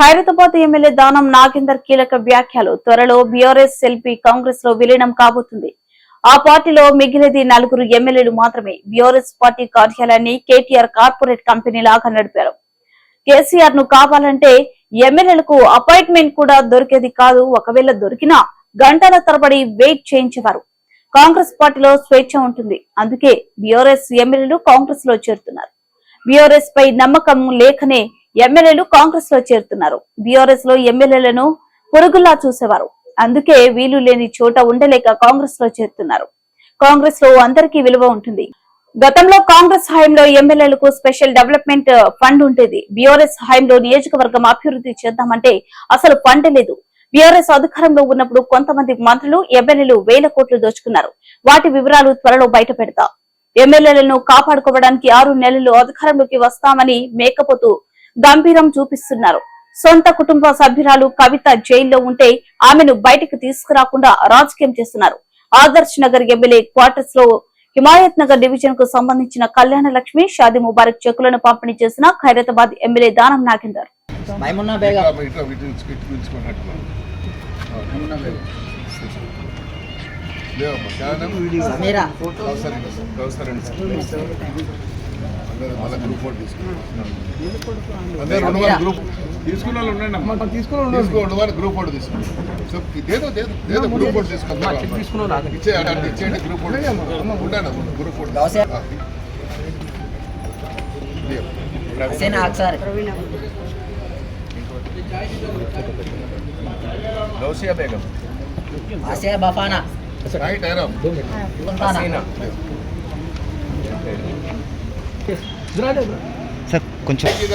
Khairatabad MLA Danam Nagender కీలక వ్యాఖ్యలు. త్వరలో బీఆర్ఎస్ ఎల్పీ కాంగ్రెస్లో విలీనం కాబోతుంది. ఆ పార్టీలో మిగిలినది నలుగురు ఎమ్మెల్యేలు మాత్రమే. బీఆర్ఎస్ పార్టీ కార్యాలయాన్ని కేటీఆర్ కార్పొరేట్ కంపెనీ లాగా నడిపారు. కేసీఆర్ను కావాలంటే ఎమ్మెల్యేలకు అపాయింట్మెంట్ కూడా దొరికేది కాదు. ఒకవేళ దొరికినా గంటల తరబడి వెయిట్ చేయించేవారు. కాంగ్రెస్ పార్టీలో స్వేచ్ఛ ఉంటుంది. అందుకే బీఆర్ఎస్ ఎమ్మెల్యేలు కాంగ్రెస్లో చేరుతున్నారు. బీఆర్ఎస్ పై నమ్మకం లేకనే ఎమ్మెల్యేలు కాంగ్రెస్లో చేరుతున్నారు. బీఆర్ఎస్లో ఎమ్మెల్యేలను పొరుగులా చూసేవారు. అందుకే వీలు లేని చోట ఉండలేక కాంగ్రెస్లో చేరుతున్నారు. కాంగ్రెస్లో అందరికీ విలువ ఉంటుంది. గతంలో కాంగ్రెస్ హయాంలో ఎమ్మెల్యేలకు స్పెషల్ డెవలప్మెంట్ ఫండ్ ఉండేది. బీఆర్ఎస్ హయాంలో నియోజకవర్గం అభివృద్ధి చేద్దామంటే అసలు ఫండ్ లేదు. బీఆర్ఎస్ అధికారంలో ఉన్నప్పుడు కొంతమంది మంత్రులు ఎమ్మెల్యేలు వేల కోట్లు దోచుకున్నారు. వాటి వివరాలు త్వరలో బయట పెడతా. ఎమ్మెల్యేలను కాపాడుకోవడానికి ఆరు నెలలు అధికారంలోకి వస్తామని మేకపోతూ గంభీరం చూపిస్తున్నారు. సొంత కుటుంబ సభ్యురాలు కవిత జైల్లో ఉంటే ఆమెను బయటకు తీసుకురాకుండా రాజకీయం చేస్తున్నారు. ఆదర్శ్ నగర్ ఎమ్మెల్యే క్వార్టర్స్లో హిమాయత్ నగర్ డివిజన్కు సంబంధించిన కళ్యాణ లక్ష్మి షాది ముబారక్ చెక్కులను పంపిణీ చేసిన ఖైరతాబాద్ ఎమ్మెల్యే దానం నాగేందర్. సమీరా. మళ్ళీ గ్రూప్ ఫోటో తీసుకున్నాం అందరూ రెండు వారు గ్రూప్ తీసుకున్న వాళ్ళు ఉండండి అమ్మా. తీసుకోండి వారు గ్రూప్ ఫోటో తీసుకోండి సో దేదో దేదో గ్రూప్ ఫోటో తీసుకోండి ఇచ్చే అంటే ఇచ్చేయండి గ్రూప్ ఫోటో ఉండండి group photo Gausiya Begum. Asiya Bafana. Right Aira Sultana sir కొంచెం. एक